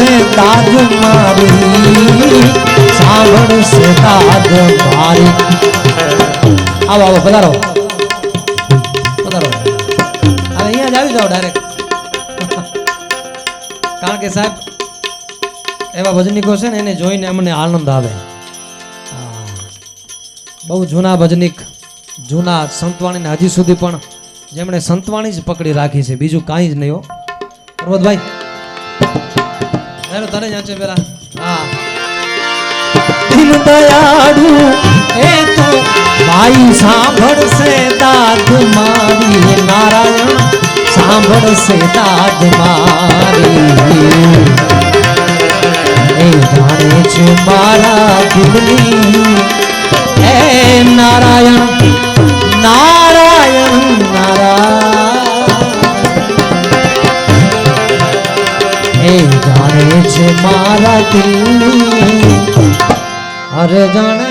સાંભળશે તાજ મારી સાંભળશે તાજ મારી. આવો આવો, પધારો. પધારો. અહીંયા જ આવી જાઓ ડાયરેક્ટ કારણ કે સાહેબ, એવા ભજનિકો છે ને, એને જોઈને અમને આનંદ આવે. બહુ જૂના ભજનિક, જૂના સંતવાણીને હજી સુધી પણ જેમણે સંતવાણી જ પકડી રાખી છે. બીજું કાંઈ જ નહીં હો. પ્રમોદભાઈ હેલો તને જ છે પેલા? હા. દિલ દયાળુ, એ તો ભાઈ સાંભળશે દાદ મારી, નારાયણ, સાંભળશે દાદ મારી. એ જાણે છે મારા દિલની, એ નારાયણ નારાયણ નારાયણ. જાણે છે મારા અરે જાણે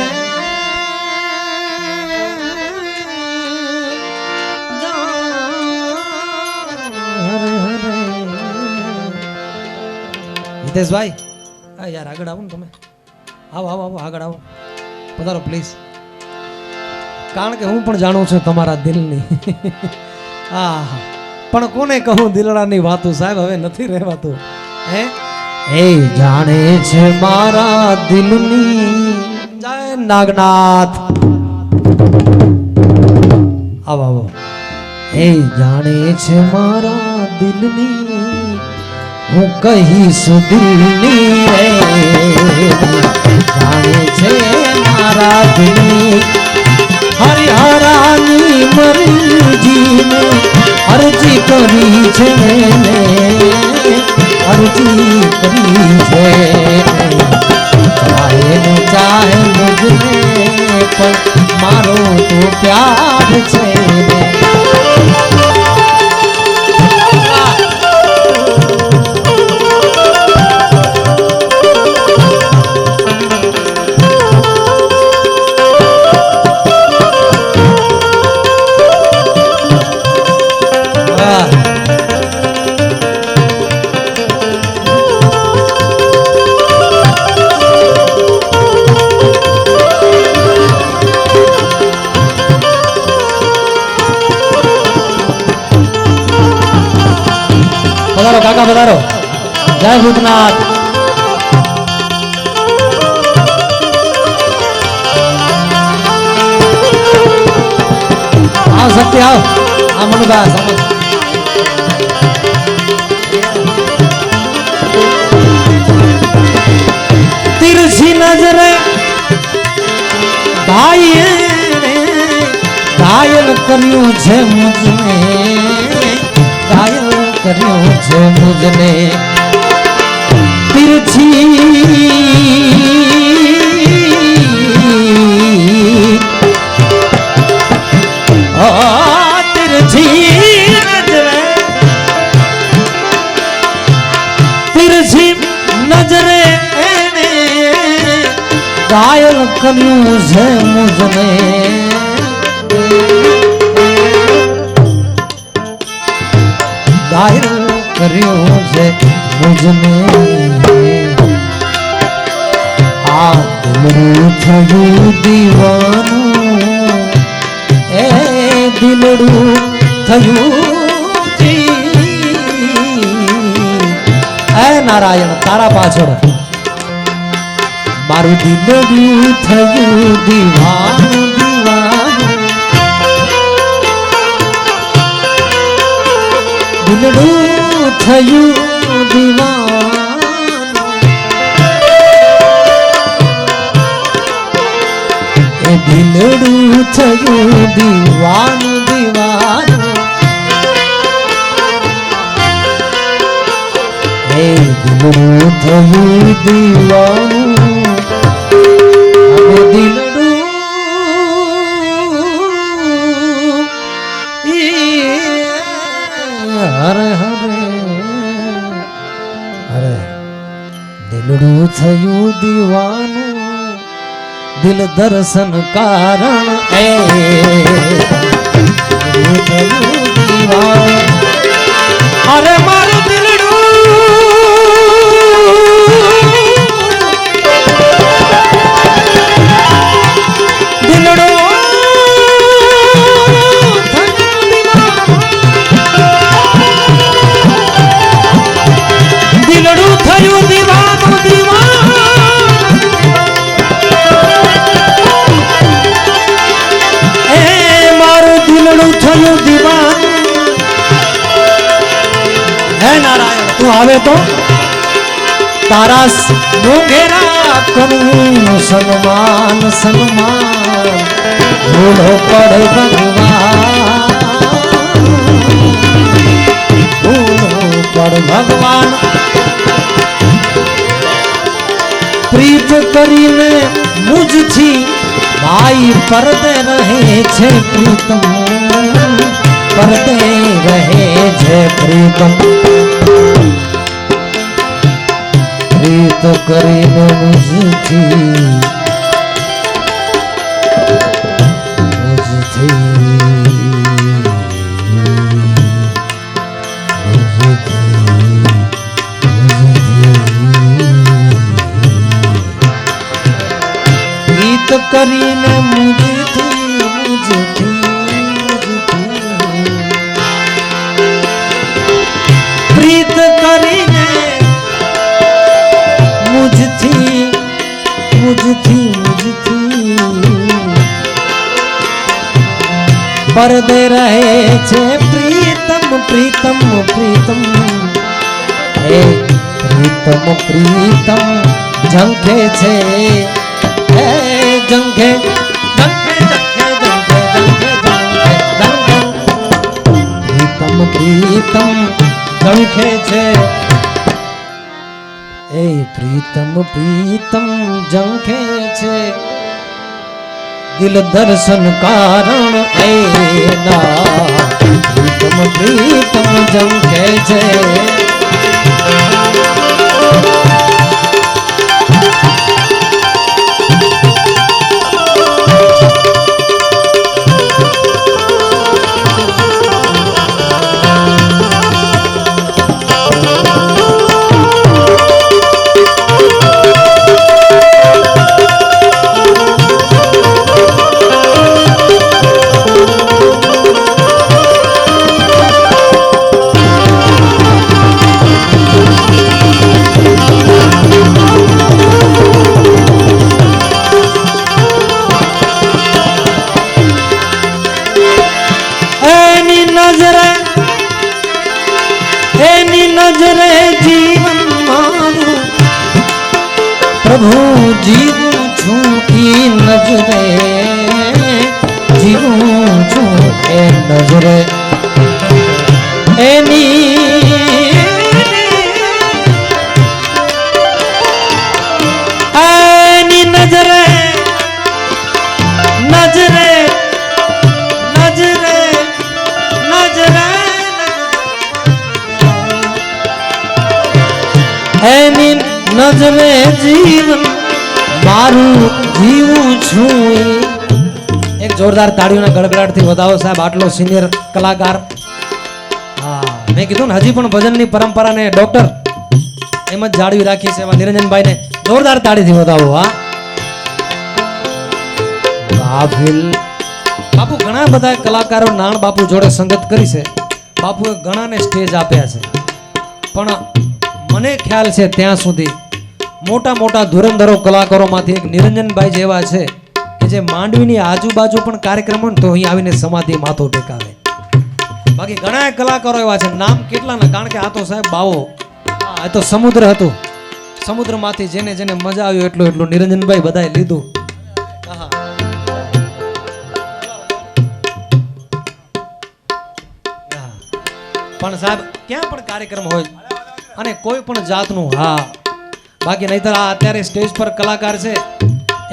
હિતેશભાઈ હા યાર આગળ આવો ને તમે. આવો આવો આવો, આગળ આવો. પધારો પ્લીઝ કારણ કે હું પણ જાણું છું તમારા દિલની. હા પણ કોને કહું દિલડાની વાતો સાહેબ, હવે નથી રહેવાતું. હે? એ જાણે છે મારા દિલની જય નાગનાથ. આવો આવો. એ જાણે છે મારા દિલની, હું કહીશ દિલની રે. જાણે છે મારા દિલની, હરિહરાની મરજીને અરજી કરી છે અરજી કરી છે ચાહે મારો તો પ્યાર છે. જય ભૂતનાથ આવ શક્તિ આવ આ મનુભા સમજ તિરછી નજરે ભાઈએ ઘાયલ કર્યું છે મુજને ઘાયલ કર્યું ઘાયલ કર્યું છે મુજને ઘાયલ કર્યું છે મુજને દિલડું થયું દીવાનું, એ દિલડું થયું એ નારાયણ, તારા પાછળ મારું દિલડું થયું દીવાનું દીવાનું દિલડું થયું દીવાનું દિલડું થયું દીવાનું દીવાનું. એ દિલડું થયું દીવાનું. હવે થયું દિલ દર્શન કારણ એ. તો તારા મોઘેરા કરું સન્માન સન્માન ભૂલો પડે ભગવાન ભૂલો પડ ભગવાન પ્રીત કરીને મુજથી ભાઈ પરદે રહે છે પ્રીતમ પરદે રહે છે પ્રીતમ પ્રીત કરીને મુજથી. કરીને પરદે રહે છે પ્રીતમ પ્રીતમ પ્રીતમ. હે પ્રીતમ પ્રીતમ, ઝંખે છે. હે ઝંખે પ્રીતમ પ્રીતમ, ઝંખે છે. એ પ્રીતમ પ્રીતમ, ઝંખે છે. દિલ દર્શન કારણ એના પ્રીતમ પ્રીતમ ઝંખે છે નજરે જીવન મારું જીવું છું. એક જોરદાર તાળીઓના ગડગડાટથી વધાવો સાહેબ, આટલો સિનિયર કલાકાર. હા, મેં કીધું ને, હજી પણ ભજનની પરંપરાને ડોક્ટર એમ જ જાળવી રાખી છે એવા નિરંજનભાઈને. જોરદાર તાળીથી વધાવો, હા. બાપુ, ઘણા બધા કલાકારો નાણ બાપુ જોડે સંગત કરી છે. બાપુએ ઘણાને સ્ટેજ આપ્યા છે. પણ મને ખ્યાલ છે ત્યાં સુધી મોટા મોટા ધુરંધરો કલાકારોમાંથી એક નિરંજનભાઈ જેવા છે કે જે માંડવીની આજુબાજુ પણ કાર્યક્રમ હોય તો અહીં આવીને સમાધિ માથો ટેકાવે. બાકી ઘણા કલાકારો એવા છે. નામ કેટલાના કારણ કે આ તો સાહેબ બાવો એ તો સમુદ્ર હતું. સમુદ્રમાંથી જેને જેને મજા આવ્યો એટલું એટલું નિરંજનભાઈ બધાએ લીધું. પણ સાહેબ, ક્યાં પણ કાર્યક્રમ હોય અને કોઈ પણ જાતનું, હા. બાકી નહીતર આ અત્યારે સ્ટેજ પર કલાકાર છે,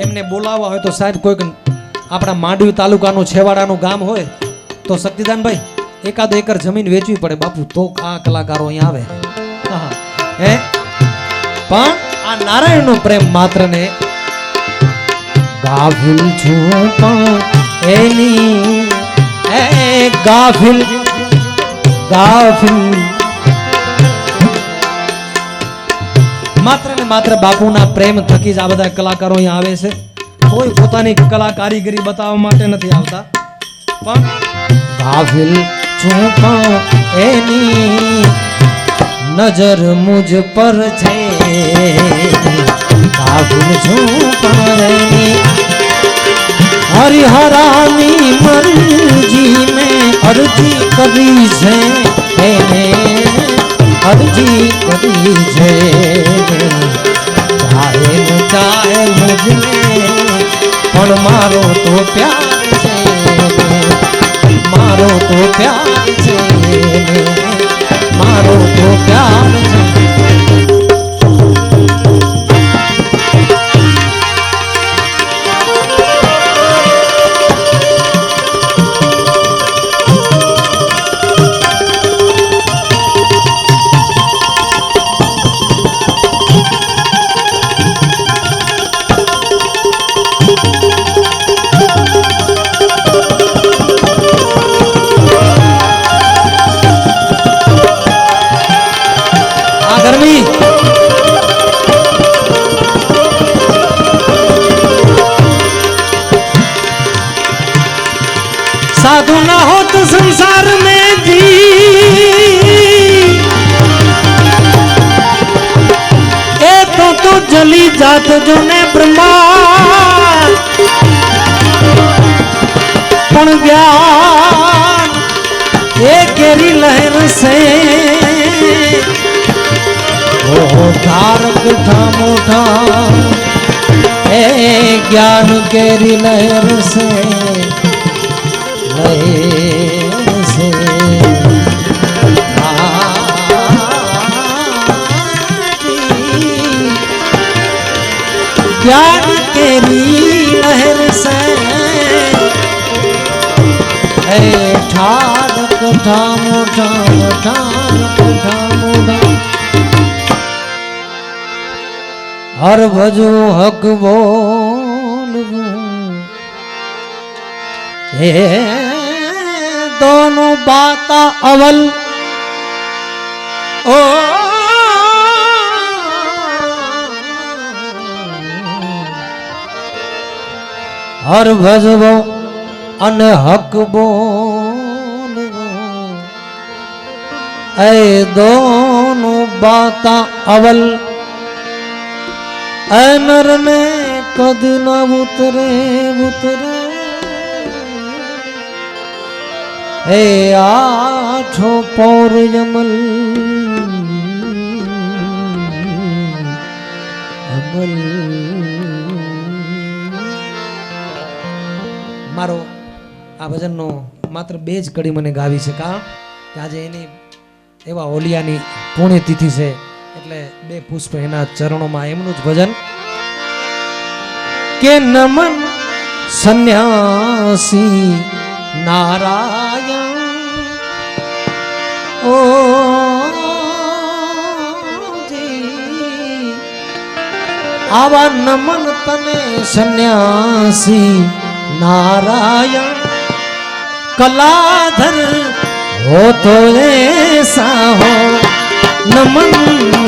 એમને બોલાવવા હોય તો સાહેબ કોઈક આપણા માંડવી તાલુકાનું છેવાડાનું ગામ હોય તો શક્તિદાનભાઈ, એકાદ એકર જમીન વેચવી પડે. બાપુ, તો આ કલાકારો અહીંયા આવે. હે? પણ આ નારાયણનો પ્રેમ માત્ર ને ગાફિલ છું પણ એની એ ગાફિલ ગાફિલ માત્ર માત્ર બાપુના પ્રેમ થકી જ આ બધા કલાકારો અહીંયા આવે છે. કોઈ પોતાની કલા કારીગરી બતાવવા માટે નથી આવતા. પણ કાફિલ છું એની નજર મુજ પર છે. કાફિલ છું એની હરિહરાની મરજી મેં અરજી કરી છે. એને અરજી કરી છે. ચાહે ન ચાહે મુજને, પણ મારો તો પ્યાર છે. મારો તો પ્યાર છે. મારો તો પ્યાર છે. આ ગરમી. સાધુ ના હોત સંસાર મે જી એ તો તો જલી જાત જો ને બ્રહ્મા. પણ જ્ઞાન એ કેરી લહેર સે ઓ તારક ઠા મોઠા એ જ્ઞાન કેરી લહેર સે લહેર આજી। હર ભજુ હક બોલવું હે દોનો બાતા અવલ. ઓ હર ભજવો અને હક બોલવો એ દોનો બાતા અવલ. નર ને કદી ન ઉતરે ઉતરે. હે આઠો પૌર યમલ. અમલ મારો આ ભજનનો માત્ર બે જ કડી મને ગાવી છે કે આજે એની એવા ઓલિયાની પુણ્યતિથિ છે. એટલે બે પુષ્પ એના ચરણોમાં એમનું જ ભજન. કે નમન સંન્યાસી નારાયણ. ઓ આવા નમન તને સંન્યાસી નારાયણ. કલાધર હો તો એ હો નમન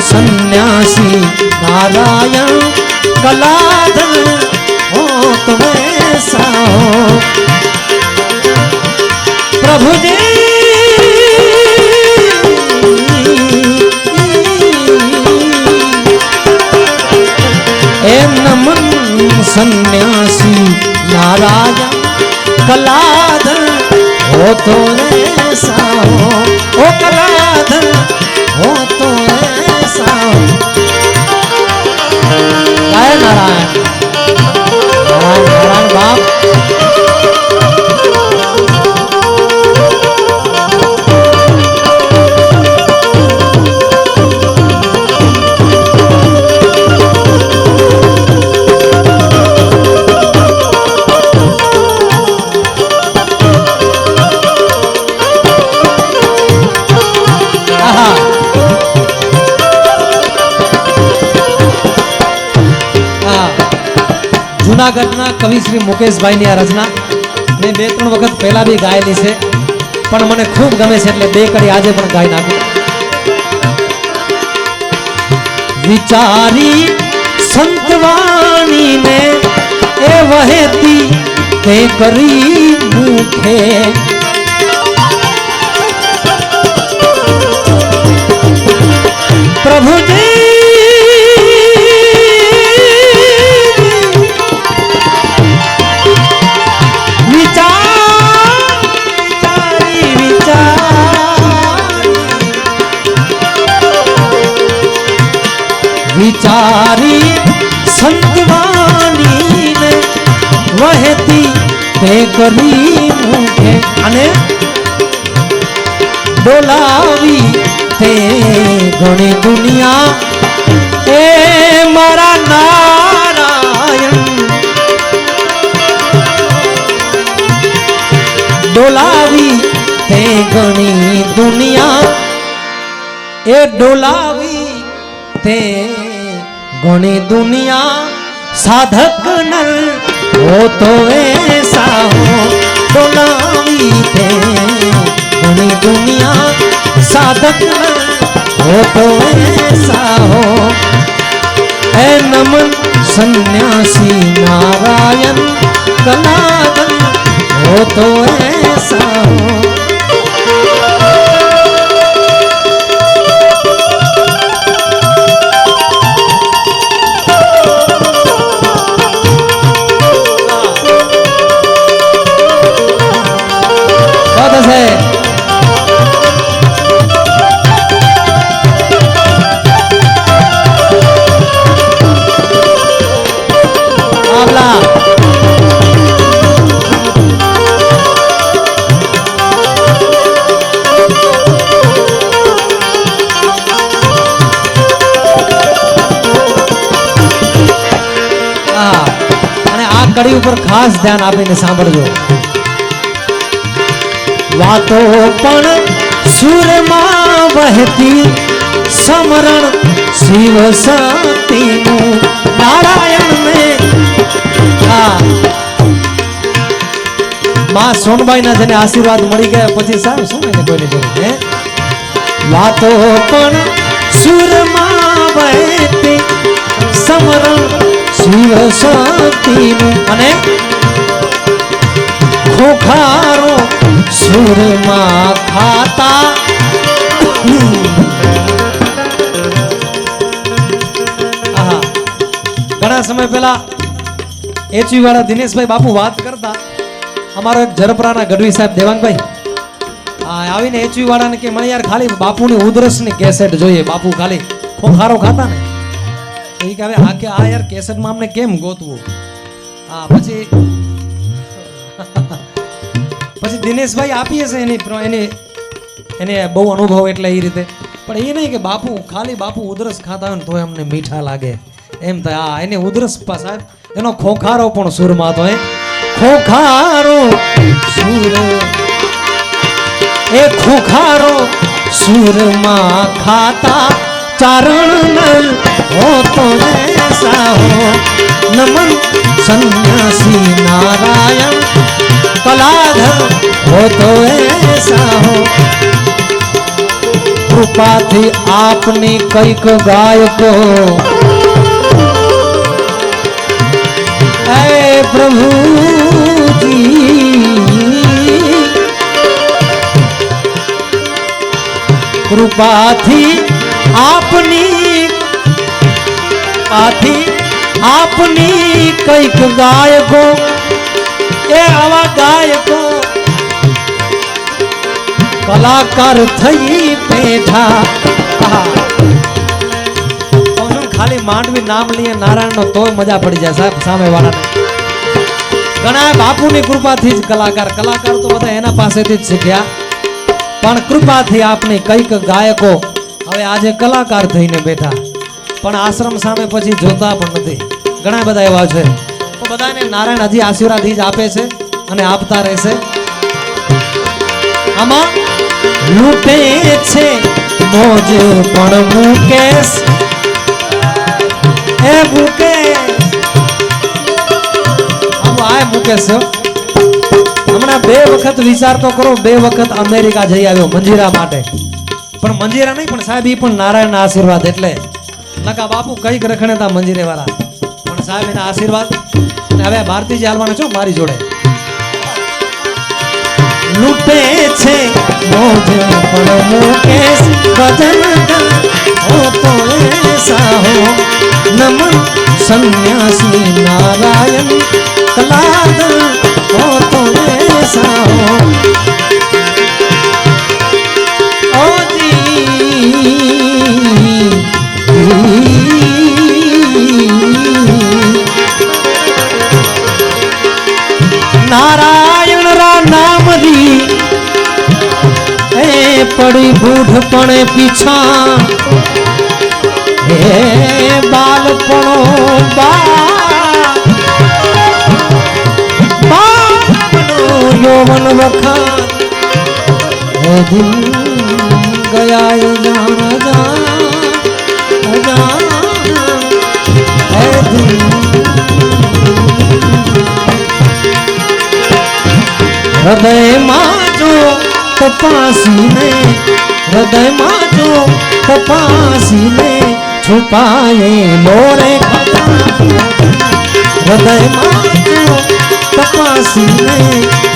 સંન્યાસી નારાયણ કલાધર હો તમે સાઓ પ્રભુજી પ્રભુ એ નમન સંન્યાસી નારાયણ કલાધર હો તો રે સાઓ ઓ કલાધર હો જય નારાયણ નારાયણ નારાયણ જુનાગઢના કવિ શ્રી મુકેશભાઈની આ રચના. મેં બે ત્રણ વખત પહેલા બી ગાયેલી છે, પણ મને ખૂબ ગમે છે એટલે બે કડી આજે પણ ગાઈ નાખું. વિચારી સંતવાણીને એ વહેતી તે કરી મુખે પ્રભુજી વિચારી સંતવાણી વહેતી તે કરી મૂકે અને બોલાવી તે ઘણી દુનિયા. એ મારા નારાયણ. ડોલાવી તે ઘણી દુનિયા. એ ડોલાવી તે ઘણી દુનિયા સાધક નર હો તો એસા હો ડોલાવી તે ઘણી દુનિયા સાધક નર હો તો એસા હો હે નમન સંન્યાસી નારાયણ કલાગન હો તો કડી ઉપર ખાસ ધ્યાન આપીને સાંભળજો વાતો પણ સુરમાં વહેતી સમરણ શિવ સતીનું નારાયણ ને આ માં સોનબાઈના જેને આશીર્વાદ મળી ગયા પછી સાહેબ શું એને કોઈને જરૂર હે વાતો પણ સુરમાં વહેતી સમરણ શિવ સતીનું અને ખોખારો સુરમાં ખાતા. ઘણા સમય પહેલા એચવી વાળા દિનેશભાઈ બાપુ વાત કરતા. અમારો એક ઝરપરાના ગઢવી સાહેબ દેવાંગભાઈ. હા આવીને એચવી વાળાને કે મને યાર ખાલી બાપુની ઉધરસની કેસેટ જોઈએ. બાપુ ખાલી ખોખારો ખાતા ને ઈ કે હવે આ કે આ યાર કેસેટમાં અમને કેમ ગોતવું? હા પછી પછી દિનેશભાઈ આપીએ છે એની એની એને બહુ અનુભવ એટલે એ રીતે. પણ એ નહીં કે બાપુ, ખાલી બાપુ ઉધરસ ખાતા હોય ને તો અમને મીઠા લાગે. એમ થાય હા એને ઉધરસ સાહેબ, એનો ખોખારો પણ સુરમાં તો એ ખોખારો સુર એ ખોખારો સુરમાં ખાતા ચારણ નર હો તો જૈસા હો નમન સન્યાસી નારાયણ કલાધર હો તો એસા હો કૃપાથી આપની કંઈક ગાયકો હે પ્રભુજી કૃપાથી આપની આથી આપની કંઈક ગાયકો એ આવા ગાયકો કલાકાર થઈ ને, ખાલી માંડવી નામ લઈએ નારાયણનો તોય મજા પડી જાય સાહેબ સામે વાળાને ઘણા બાપુની કૃપાથી જ કલાકાર કલાકાર તો બધા એના પાસેથી જ શીખ્યા. પણ કૃપાથી આપની કંઈક ગાયકો હવે આજે કલાકાર થઈને બેઠા. પણ આશ્રમ સામે પછી જોતા પણ નથી. ઘણા બધા એવા છે. તો બધાને નારાયણ હજી આશીર્વાદ જ આપે છે અને આપતા રહેશે. આમાં લૂટે છે, મોજ પણ મુકેશ એ મુકેશ આ મુકેશ. હમણાં બે વખત વિચાર તો કરો, બે વખત અમેરિકા જઈ આવ્યો મંજીરા માટે. પણ મંજીરા નહીં, પણ સાહેબ એ પણ નારાયણના આશીર્વાદ એટલે. નકા બાપુ કંઈક રખણે તા મંજીરે વાળા પણ સાહેબ એના આશીર્વાદ. હવે ભારતીજી હાલવાના છો મારી જોડે. લૂટે છે મોજ પણ મુકેશ ભજન હો તો એસા હો. નમન સન્યાસી નારાયણ. કલાદલ હો તો એસા નારાયણ રા નામ રી એ પડી બૂઢ પણ પીછા હે બાલપણો બા વખા ગયા જાણ હૃદયમાં જો તપાસીને હૃદયમાં જો તપાસીને છુપાયેલો રે હૃદયમાં જો તપાસીને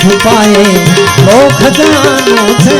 છુપાયેલો ખજાનો છે.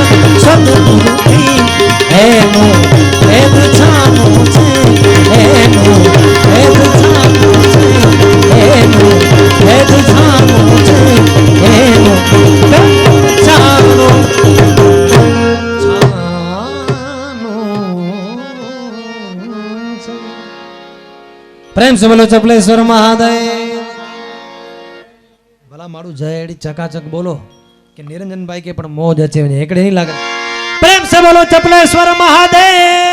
પ્રેમ સે બોલો ચપલેશ્વર મહાદેવ. ભલા મારું જય એડી ચકાચક બોલો, કે નિરંજનભાઈ કે પણ મોજ અચે એકડે નહીં લાગે. પ્રેમ સે બોલો ચપલેશ્વર મહાદેવ.